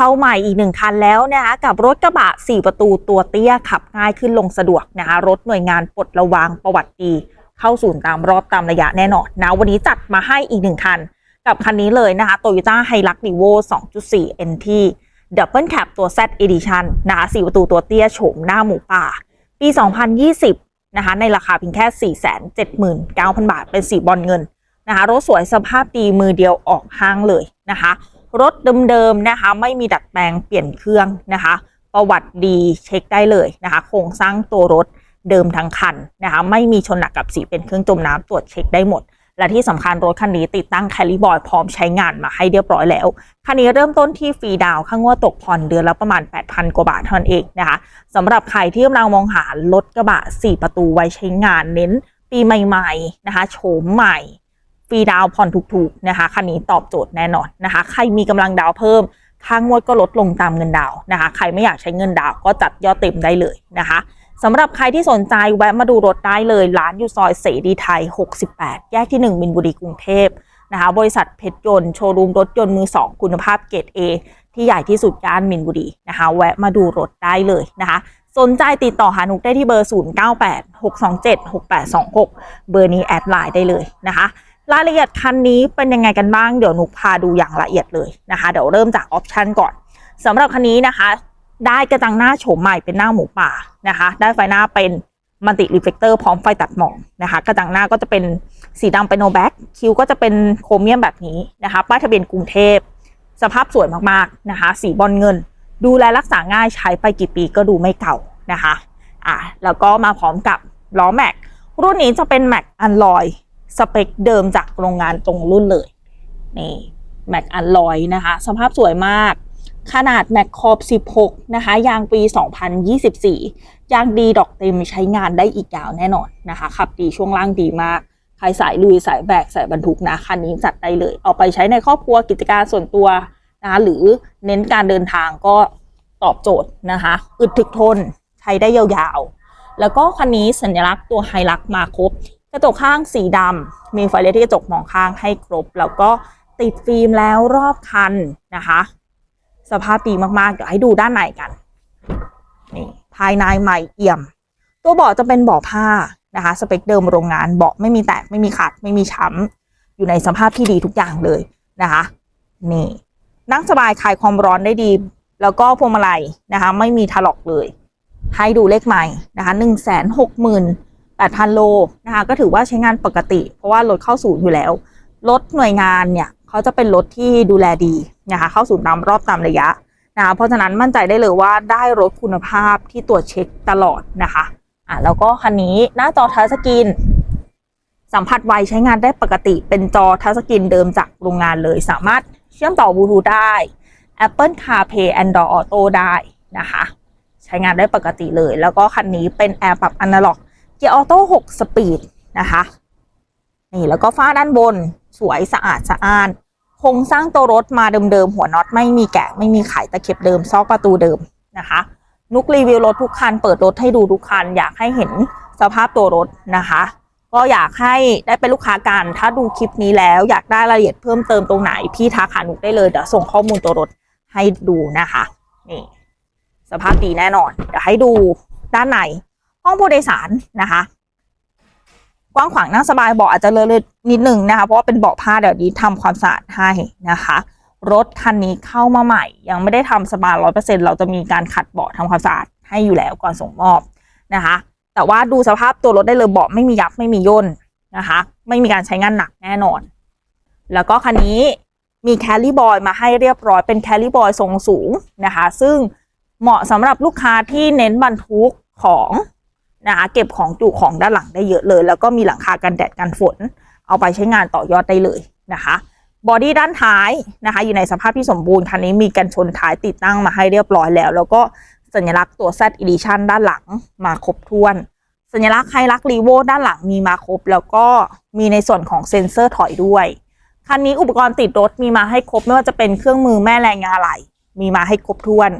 เข้าใหม่อีกหนึ่งคันแล้วนะคะกับรถกระบะ 4 ประตูตัวเตี้ยขับง่ายขึ้นลงสะดวกนะคะรถหน่วยงานปลดระวางประวัติดี เข้าศูนย์ตามรอบตามระยะแน่นอนนะวันนี้จัดมาให้อีกหนึ่งคัน กับคันนี้เลยนะคะ Toyota Hilux Revo 2.4 NT Double Cab ตัว Z Edition นะคะ4ประตูตัวเตี้ยโฉมหน้าหมูป่า ปี 2020นะคะในราคาเพียงแค่ 479,000 บาท เป็นสีบอลเงินนะคะรถสวยสภาพดีมือเดียวออกห้างเลยนะคะ รถเดิมๆนะคะ ไม่มีดัดแปลงเปลี่ยนเครื่องนะคะ ประวัติดีเช็คได้เลยนะคะ โครงสร้างตัวรถเดิมทั้งคันนะคะ ไม่มีชนหนักกับสีเป็นเครื่องจมน้ำตรวจเช็คได้หมด และที่สำคัญรถคันนี้ติดตั้งแคลิบอยพร้อมใช้งานมาให้เรียบร้อยแล้ว คันนี้เริ่มต้นที่ฟรีดาวน์ค่างวดตกผ่อนเดือนละประมาณ 8,000 กว่าบาทเท่านั้นเองนะคะสำหรับใครที่กำลังมองหารถกระบะ 4 ประตูไว้ใช้งานเน้นปีใหม่ๆนะคะโฉมใหม่ ฟรีดาวผ่อนถูกๆนะคะคันนี้ตอบโจทย์แน่นอนนะคะ ใครมีกำลังดาวเพิ่มค่างวดก็ลดลงตามเงินดาวนะคะ ใครไม่อยากใช้เงินดาวก็จัดยอดเต็มได้เลยนะคะสำหรับใครที่สนใจแวะมาดูรถได้เลย ร้านอยู่ซอยเสรีไทย 68 แยกที่ 1 มินบุรีกรุงเทพนะคะบริษัทเพชรยนต์โชว์รูมรถยนต์มือ 2 คุณภาพเกรด A ที่ใหญ่ที่สุดย่านมินบุรีนะคะ แวะมาดูรถได้เลยนะคะ สนใจติดต่อหานุกได้ที่เบอร์ 0986276826 เบอร์นี้แอดไลน์ได้เลยนะคะ รายละเอียดคันนี้เป็นยังไงกันบ้างเดี๋ยวนุกพาดูอย่างละเอียดเลยนะคะ เดี๋ยวเริ่มจากออปชันก่อนสำหรับคันนี้นะคะ ได้กระจังหน้าโฉมใหม่เป็นหน้าหมูป่านะคะ ได้ไฟหน้าเป็นมัลติรีเฟลเตอร์พร้อมไฟตัดหมอกนะคะ กระจังหน้าก็จะเป็นสีดำเป็นโนแบ็กคิ้วก็จะเป็นโครเมียมแบบนี้นะคะ ป้ายทะเบียนกรุงเทพ สภาพสวยมากๆนะคะ สีบอลเงิน ดูแลรักษาง่ายใช้ไปกี่ปีก็ดูไม่เก่านะคะอะแล้วก็มาพร้อมกับล้อแม็กรุ่นนี้จะเป็นแม็กอันลอย สเปคเดิมจากโรงงานตรงรุ่นเลย นี่แม็กอันลอยนะคะ สภาพสวยมาก ขนาดแม็กคอบ 16 นะคะ ยางปี 2024 ยางดีดอกเต็มใช้งานได้อีกยาวแน่นอนนะคะ ขับดีช่วงล่างดีมาก ใครสายลุยสายแบกสายบรรทุกนะ คันนี้จัดได้เลย เอาไปใช้ในครอบครัวกิจการส่วนตัวนะคะหรือเน้นการเดินทางก็ตอบโจทย์นะคะ อึดถึกทนใช้ได้ยาวๆ แล้วก็คันนี้สัญลักษณ์ตัวไฮลักมาครบ กระจกข้างสีดำมีไฟเลสที่กระจกมองข้างให้ครบ แล้วก็ติดฟิล์มแล้วรอบคันนะคะ สภาพดีมากๆ เดี๋ยวให้ดูด้านในกันนี่ภายในใหม่เอี่ยม ตัวเบาะจะเป็นเบาะผ้านะคะ สเปคเดิมโรงงานเบาะไม่มีแตกไม่มีขาดไม่มีช้ำอยู่ในสภาพที่ดีทุกอย่างเลยนะคะนี่นั่งสบายคลายความร้อนได้ดี แล้วก็พวงมาลัยนะคะ ไม่มีถลอกเลย ให้ดูเลขใหม่นะคะหนึ่งแสนหกหมื่น แปดพันโลนะคะก็ถือว่าใช้งานปกติ เพราะว่ารถเข้าศูนย์อยู่แล้ว รถหน่วยงานเนี่ยเขาจะเป็นรถที่ดูแลดีนะคะเข้าสู่ตามรอบตามระยะนะคะเพราะฉะนั้นมั่นใจได้เลยว่าได้รถคุณภาพที่ตรวจเช็คตลอดนะคะอะแล้วก็คันนี้หน้าจอทัชสกรีนสัมผัสไวใช้งานได้ปกติเป็นจอทัชสกรีนเดิมจากโรงงานเลย สามารถเชื่อมต่อบลูทูธได้ Apple CarPlay Android Auto ได้นะคะ ใช้งานได้ปกติเลย แล้วก็คันนี้เป็นแอร์ปรับอนาล็อก เกียร์ออโต้6สปีดนะคะนี่แล้วก็ฝ้าด้านบนสวยสะอาดสะอ้านโครงสร้างตัวรถมาเดิมๆ หัวน็อตไม่มีแกะ ไม่มีไขตะเข็บเดิมซอกประตูเดิมนะคะ นุกรีวิวรถทุกคัน เปิดรถให้ดูทุกคัน อยากให้เห็นสภาพตัวรถนะคะ ก็อยากให้ได้เป็นลูกค้ากัน ถ้าดูคลิปนี้แล้วอยากได้รายละเอียดเพิ่มเติมตรงไหน พี่ทักหานุกได้เลยเดี๋ยวส่งข้อมูลตัวรถให้ดูนะคะนี่สภาพดีแน่นอนเดี๋ยวให้ดูด้านใน ห้องผู้โดยสารนะคะ กว้างขวางนั่งสบายเบาะอาจจะเลอะๆนิดนึงนะคะ เพราะว่าเป็นเบาะผ้าเดี๋ยวนี้ทำความสะอาดให้นะคะ รถคันนี้เข้ามาใหม่ ยังไม่ได้ทำสปาร้อยเปอร์เซ็นต์เราจะมีการขัดเบาะทำความสะอาดให้อยู่แล้วก่อนส่งมอบนะคะ แต่ว่าดูสภาพตัวรถได้เลยเบาะไม่มียับไม่มีย่นนะคะ ไม่มีการใช้งานหนักแน่นอน แล้วก็คันนี้มีแคลรี่บอยมาให้เรียบร้อยเป็นแคลรี่บอยทรงสูงนะคะ ซึ่งเหมาะสำหรับลูกค้าที่เน้นบรรทุกของ นะคะเก็บของจุของด้านหลังได้เยอะเลย แล้วก็มีหลังคากันแดดกันฝน เอาไปใช้งานต่อยอดได้เลยนะคะบอดี้ด้านท้ายนะคะอยู่ในสภาพที่สมบูรณ์คันนี้มีกันชนท้ายติดตั้งมาให้เรียบร้อยแล้ว แล้วก็สัญลักษณ์ตัว Z Edition ด้านหลังมาครบถ้วน สัญลักษณ์ไฮลักรีโวด้านหลังมีมาครบ แล้วก็มีในส่วนของเซ็นเซอร์ถอยด้วยคันนี้อุปกรณ์ติดรถมีมาให้ครบไม่ว่าจะเป็นเครื่องมือแม่แรงงานอะไหลมีมาให้ครบถ้วน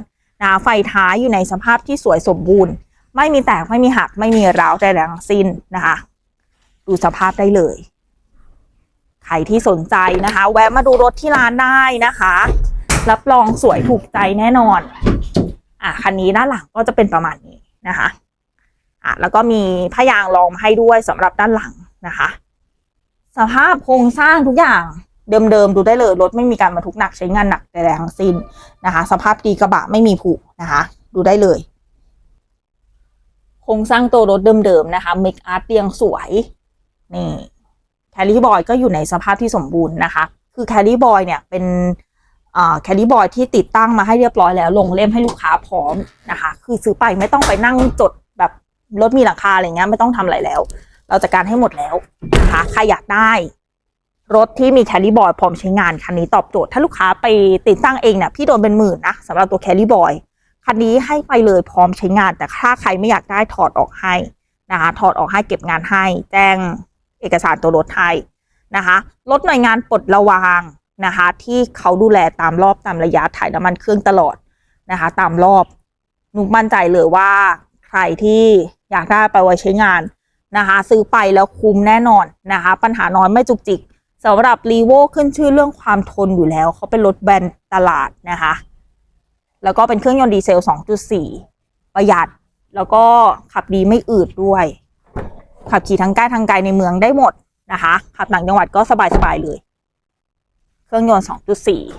นะไฟท้ายอยู่ในสภาพที่สวยสมบูรณ์ ไม่มีแตกไม่มีหักไม่มีร้าวใดๆทั้งสิ้นนะคะ ดูสภาพได้เลย ใครที่สนใจนะคะ แวะมาดูรถที่ร้านได้นะคะ รับรองสวยถูกใจแน่นอน อะคันนี้ด้านหลังก็จะเป็นประมาณนี้นะคะอะแล้วก็มีผ้ายางรองให้ด้วยสำหรับด้านหลังนะคะ สภาพโครงสร้างทุกอย่างเดิมๆดูได้เลยรถไม่มีการบรรทุกหนักใช้งานหนักแต่แรงทั้งสิ้นนะคะ สภาพดีกระบะไม่มีผุนะคะ ดูได้เลย ครงสร้างตัวรถเดิมๆนะคะเมคอาร์ตเรียงสวยนี่แคลรี่บอยก็อยู่ในสภาพที่สมบูรณ์นะคะ คือแคลรี่บอยเนี่ยเป็นแคลรี่บอยที่ติดตั้งมาให้เรียบร้อยแล้ว ลงเล่มให้ลูกค้าพร้อมนะคะ คือซื้อไปไม่ต้องไปนั่งจดแบบรถมีหลังคาอะไรเงี้ยไม่ต้องทำอะไรแล้ว เราจัดการให้หมดแล้วนะคะใครอยากได้รถที่มีแคลรี่บอยพร้อมใช้งานคันนี้ตอบโจทย์ ถ้าลูกค้าไปติดตั้งเองเนี่ยพี่โดนเป็นหมื่นนะสำหรับตัวแคลรี่บอย คันนี้ให้ไปเลยพร้อมใช้งาน แต่ถ้าใครไม่อยากได้ถอดออกให้นะคะถอดออกให้เก็บงานให้ แจ้งเอกสารตัวรถให้นะคะรถหน่วยงานปลดระวางนะคะ ที่เขาดูแลตามรอบตามระยะถ่ายน้ำมันเครื่องตลอดนะคะ ตามรอบนุกมั่นใจเลยว่าใครที่อยากได้ไปไว้ใช้งานนะคะ ซื้อไปแล้วคุ้มแน่นอนนะคะ ปัญหาน้อยไม่จุกจิกสำหรับรีโวขึ้นชื่อเรื่องความทนอยู่แล้ว เขาเป็นรถแบรนด์ตลาดนะคะ แล้วก็เป็นเครื่องยนต์ดีเซล 2.4 ประหยัด แล้วก็ขับดีไม่อืดด้วย ขับขี่ทั้งใกล้ทั้งไกลในเมืองได้หมดนะคะ ขับต่างจังหวัดก็สบายๆเลย เครื่องยนต์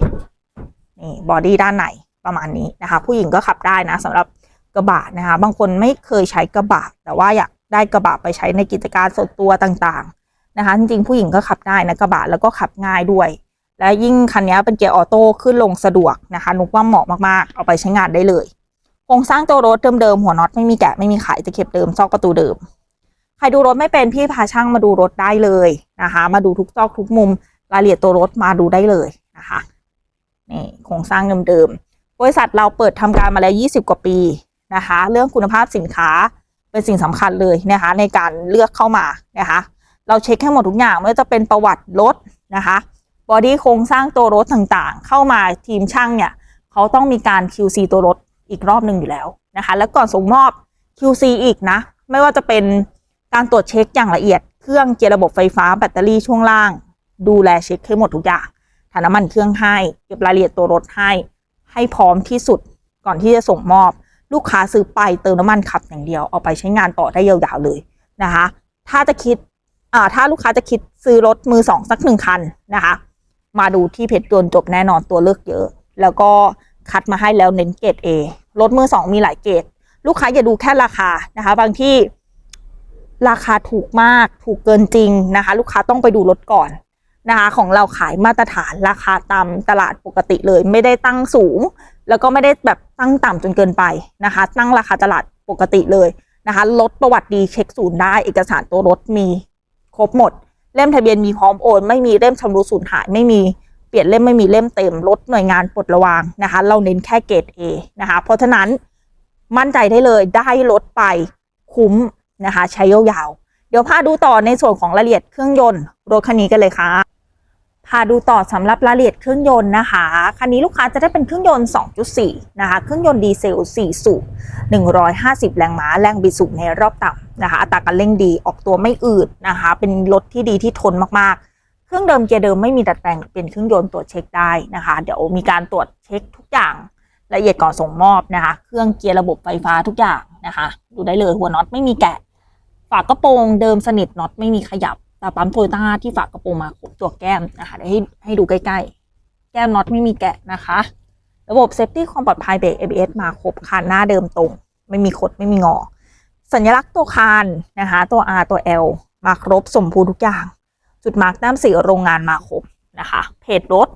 2.4 นี่บอดี้ด้านในประมาณนี้นะคะ ผู้หญิงก็ขับได้นะสำหรับกระบะนะคะ บางคนไม่เคยใช้กระบะ แต่ว่าอยากได้กระบะไปใช้ในกิจการส่วนตัวต่างๆ นะคะ จริงๆ ผู้หญิงก็ขับได้นะกระบะแล้วก็ขับง่ายด้วย และยิ่งคันนี้เป็นเกียร์ออโต้ขึ้นลงสะดวกนะคะนุกว่าเหมาะมากๆ เอาไปใช้งานได้เลยโครงสร้างตัวรถเดิมๆหัวน็อตไม่มีแกะไม่มีไขจะเข็บเดิมซอกประตูเดิม ใครดูรถไม่เป็นพี่พาช่างมาดูรถได้เลยนะคะ มาดูทุกซอกทุกมุมรายละเอียดตัวรถมาดูได้เลยนะคะนี่โครงสร้างเดิมๆบริษัทเราเปิดทำการมาแล้ว 20 กว่าปีนะคะ เรื่องคุณภาพสินค้าเป็นสิ่งสำคัญเลยนะคะ ในการเลือกเข้ามานะคะ เราเช็คให้หมดทุกอย่างไม่ว่าจะเป็นประวัติรถนะคะ บอดี้โครงสร้างตัวรถต่างๆ เข้ามาทีมช่างเนี่ยเขาต้องมีการ QC ตัวรถอีกรอบหนึ่งอยู่แล้วนะคะ แล้วก่อนส่งมอบ QC อีกนะ ไม่ว่าจะเป็นการตรวจเช็คอย่างละเอียด เครื่องเกียร์ระบบไฟฟ้าแบตเตอรี่ช่วงล่าง ดูแลเช็คให้หมดทุกอย่างถ่านน้ำมันเครื่องให้ เก็บรายละเอียดตัวรถให้ ให้พร้อมที่สุดก่อนที่จะส่งมอบ ลูกค้าซื้อไปเติมน้ำมันขับอย่างเดียวเอาไปใช้งานต่อได้ยาวๆเลยนะคะ ถ้าจะคิดอ่าถ้าลูกค้าจะคิดซื้อรถมือสองสักหนึ่งคันนะคะ มาดูที่เพจดนจบแน่นอนตัวเลือกเยอะ แล้วก็คัดมาให้แล้วเน้นเกรด A รถมือสองมีหลายเกรดลูกค้าอย่าดูแค่ราคานะคะ บางที่ราคาถูกมากถูกเกินจริงนะคะ ลูกค้าต้องไปดูรถก่อนนะคะ ของเราขายมาตรฐานราคาตามตลาดปกติเลย ไม่ได้ตั้งสูง แล้วก็ไม่ได้แบบตั้งต่ำจนเกินไปนะคะ ตั้งราคาตลาดปกติเลยนะคะ รถประวัติดีเช็คศูนย์ได้เอกสารตัวรถมีครบหมด เล่มทะเบียนมีพร้อมโอน ไม่มีเล่มชำรุดสูญหายไม่มีเปลี่ยนเล่มไม่มีเล่มเต็มลดหน่วยงานปลดระวางนะคะ เราเน้นแค่เกรด A นะคะ เพราะฉะนั้นมั่นใจได้เลยได้ลดไปคุ้มนะคะ ใช้ยาวๆเดี๋ยวพาดูต่อในส่วนของรายละเอียดเครื่องยนต์รถคันนี้กันเลยค่ะ พาดูต่อสำหรับรายละเอียดเครื่องยนต์นะคะ คันนี้ลูกค้าจะได้เป็นเครื่องยนต์ 2.4 นะคะ เครื่องยนต์ดีเซล 4 สูบ 150 แรงม้า แรงบิดสูงในรอบต่ำนะคะ อัตราการเร่งดี ออกตัวไม่อืดนะคะ เป็นรถที่ดีที่ทนมากๆ เครื่องเดิมเกียร์เดิมไม่มีดัดแปลงเป็นเครื่องยนต์ตรวจเช็คได้นะคะ เดี๋ยวมีการตรวจเช็คทุกอย่างละเอียดก่อนส่งมอบนะคะ เครื่องเกียร์ระบบไฟฟ้าทุกอย่างนะคะ ดูได้เลยหัวน็อตไม่มีแกะ ฝากระโปรงเดิมสนิทน็อตไม่มีขยับ ตาปั๊มโตโยต้าที่ฝากระโปรงมาครบตัวแก้มนะคะเดี๋ยวให้ให้ดูใกล้ๆ แก้มน็อตไม่มีแกะนะคะ ระบบเซฟตี้ความปลอดภัยเบรก ABS มาครบคานหน้าเดิมตรง ไม่มีคดไม่มีงอ สัญลักษณ์ตัวคานนะคะตัว R ตัว L มาครบสมบูรณ์ทุกอย่าง จุดมาร์กแต้มสีโรงงานมาครบนะคะ เพจรถ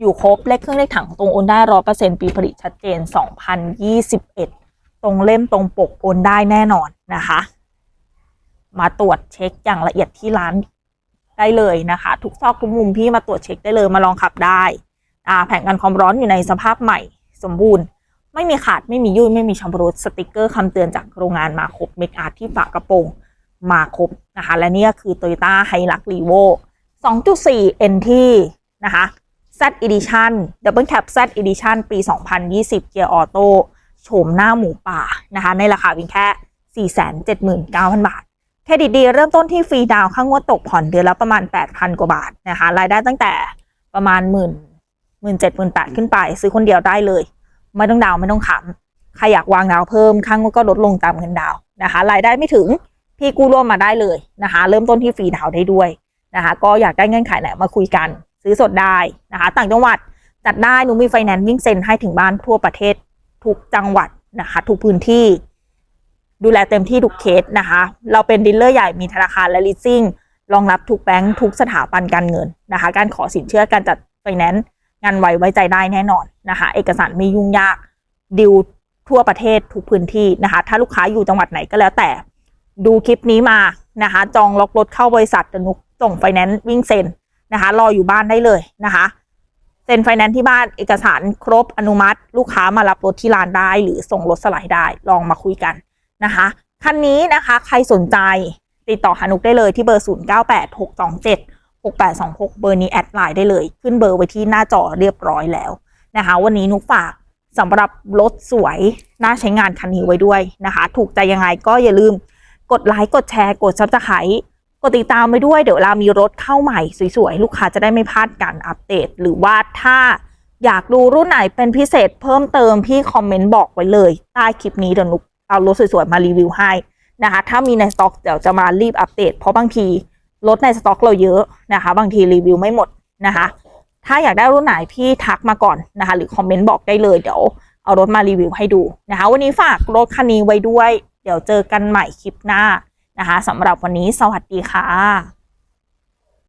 อยู่ครบเลขเครื่องเลขถังตรงโอนได้ร้อยเปอร์เซ็นต์ปีผลิตชัดเจน 2021 ตรงเล่มตรงปกโอนได้แน่นอนนะคะ มาตรวจเช็คอย่างละเอียดที่ร้านได้เลยนะคะ ทุกซอกทุกมุมพี่มาตรวจเช็คได้เลยมาลองขับได้แผงกันความร้อนอยู่ในสภาพใหม่สมบูรณ์ ไม่มีขาดไม่มียุ่ยไม่มีชำรุดสติกเกอร์คำเตือนจากโรงงานมาครบเมกอาร์ที่ฝากระโปรงมาครบนะคะ และนี่ก็คือ Toyota Hilux Revo 2.4 NT นะคะ Z Edition Double Cab Z Edition ปี 2020 เกียร์ออโต้โฉมหน้าหมูป่านะคะ ในราคาเพียงแค่ 479,000 บาท เครดิตดีเริ่มต้นที่ฟรีดาวน์ค่างวดตกผ่อนเดือนละประมาณ 8,000 กว่าบาทนะคะรายได้ตั้งแต่ประมาณหมื่นหมื่นเจ็ดหมื่นแปดขึ้นไป ซื้อคนเดียวได้เลย ไม่ต้องดาวไม่ต้องขำใครอยากวางดาวเพิ่มค่างวดก็ลดลงตามเงินดาวนะคะรายได้ไม่ถึงพี่กู้ร่วมมาได้เลยนะคะ เริ่มต้นที่ฟรีดาวได้ด้วยนะคะก็อยากได้เงื่อนไขไหนมาคุยกัน ซื้อสดได้นะคะต่างจังหวัดจัดได้หนูมีไฟแนนซ์วิ่งเซ็นให้ถึงบ้านทั่วประเทศทุกจังหวัดนะคะทุกพื้นที่ ดูแลเต็มที่ทุกเคสนะคะ เราเป็นดีลเลอร์ใหญ่มีธนาคารและลิสซิ่งรองรับทุกแบงก์ทุกสถาบันการเงินนะคะ การขอสินเชื่อการจัดไฟแนนซ์งานไวไว้ใจได้แน่นอนนะคะ เอกสารไม่ยุ่งยากดิวทั่วประเทศทุกพื้นที่นะคะ ถ้าลูกค้าอยู่จังหวัดไหนก็แล้วแต่ ดูคลิปนี้มานะคะ จองล็อกรถเข้าบริษัทจะนุกส่งไฟแนนซ์วิ่งเซ็นนะคะ รออยู่บ้านได้เลยนะคะเซ็นไฟแนนซ์ที่บ้านเอกสารครบอนุมัติ ลูกค้ามารับรถที่ร้านได้ หรือส่งรถสลด์ได้ลองมาคุยกัน นะคะคันนี้นะคะใครสนใจติดต่อหานุกได้เลยที่เบอร์ 0 9 8 6 2 7 6 8 2 6 เบอร์นี้แอดไลน์ได้เลย ขึ้นเบอร์ไว้ที่หน้าจอเรียบร้อยแล้วนะคะ วันนี้นุกฝากสำหรับรถสวยน่าใช้งานคันนี้ไว้ด้วยนะคะ ถูกใจยังไงก็อย่าลืมกดไลค์กดแชร์ กดซับสไครต์กดติดตามไปด้วย เดี๋ยวเวลามีรถเข้าใหม่สวยๆ ลูกค้าจะได้ไม่พลาดการอัปเดต หรือว่าถ้าอยากดูรุ่นไหนเป็นพิเศษเพิ่มเติมพี่คอมเมนต์บอกไว้เลย ใต้คลิปนี้เดี๋ยวนุก เอารถสวยๆมารีวิวให้นะคะ ถ้ามีในสต็อกเดี๋ยวจะมารีบอัปเดต เพราะบางทีรถในสต็อกเราเยอะนะคะ บางทีรีวิวไม่หมดนะคะ ถ้าอยากได้รุ่นไหนพี่ทักมาก่อนนะคะ หรือคอมเมนต์บอกได้เลยเดี๋ยวเอารถมารีวิวให้ดูนะคะ วันนี้ฝากรถคันนี้ไว้ด้วย เดี๋ยวเจอกันใหม่คลิปหน้านะคะสำหรับวันนี้สวัสดีค่ะ